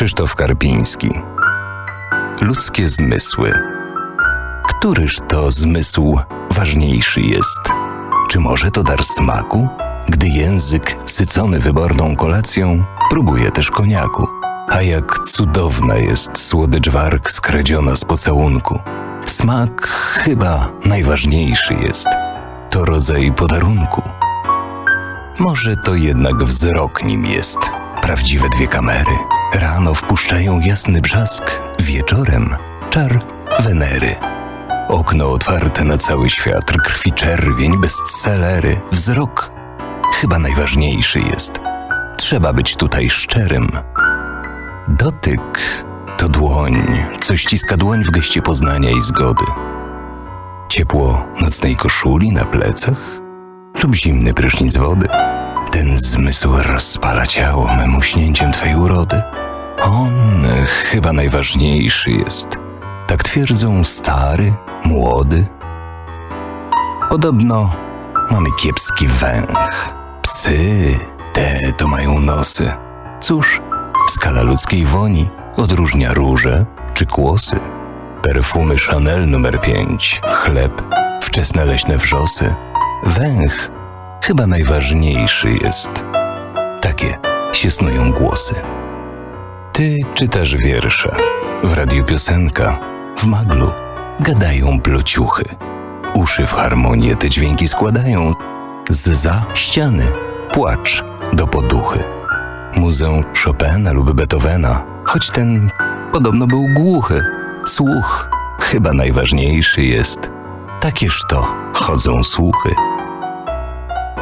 Krzysztof Karpiński. Ludzkie zmysły. Któryż to zmysł ważniejszy jest? Czy może to dar smaku? Gdy język, sycony wyborną kolacją, próbuje też koniaku. A jak cudowna jest słodycz warg skradziona z pocałunku. Smak chyba najważniejszy jest. To rodzaj podarunku. Może to jednak wzrok nim jest. Prawdziwe dwie kamery. Rano wpuszczają jasny brzask, wieczorem czar Wenery. Okno otwarte na cały świat, krwi czerwień, bestsellery, wzrok chyba najważniejszy jest. Trzeba być tutaj szczerym. Dotyk to dłoń, co ściska dłoń w geście poznania i zgody. Ciepło nocnej koszuli na plecach lub zimny prysznic wody. Ten zmysł rozpala ciało mym uśnięciem Twej urody. On chyba najważniejszy jest. Tak twierdzą stary, młody. Podobno mamy kiepski węch. Psy, te to mają nosy. Cóż, skala ludzkiej woni odróżnia róże czy kłosy. Perfumy Chanel numer 5, chleb, wczesne leśne wrzosy. Węch chyba najważniejszy jest. Takie się snują głosy. Ty czytasz wiersze, w radiu piosenka, w maglu gadają blociuchy. Uszy w harmonię te dźwięki składają, z za ściany płacz do poduchy. Muzę Chopina lub Beethovena, choć ten podobno był głuchy, słuch chyba najważniejszy jest. Takież to chodzą słuchy.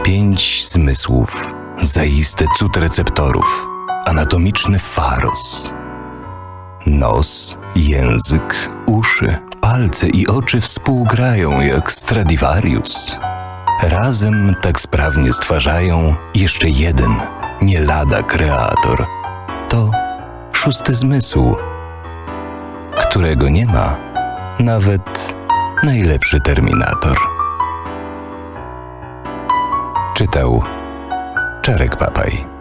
Pięć zmysłów, zaiste cud receptorów, anatomiczny faros. Nos, język, uszy, palce i oczy współgrają jak Stradivarius. Razem tak sprawnie stwarzają jeszcze jeden, nie lada kreator. To szósty zmysł, którego nie ma nawet najlepszy terminator. Czytał Czarek Papaj.